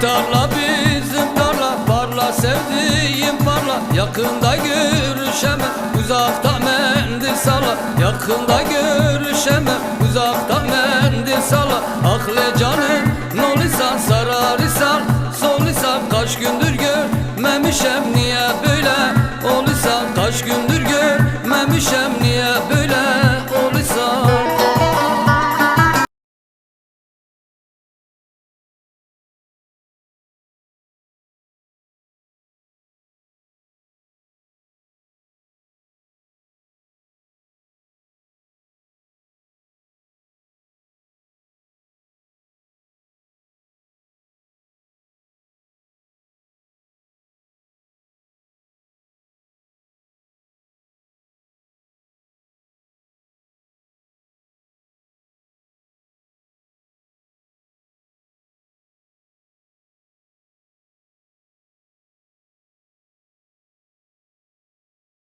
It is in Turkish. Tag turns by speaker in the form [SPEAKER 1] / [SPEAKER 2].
[SPEAKER 1] tarla bizim tarla Parla sevdiğim parla Yakında görüşemem Uzakta mendil sala. Yakında görüşemem Uzakta mendil sala. Ah Akle canım nolisa sararisa. Solisa kaç gündür görmemişem Niye böyle? Olisa Kaç gündür görmemişem.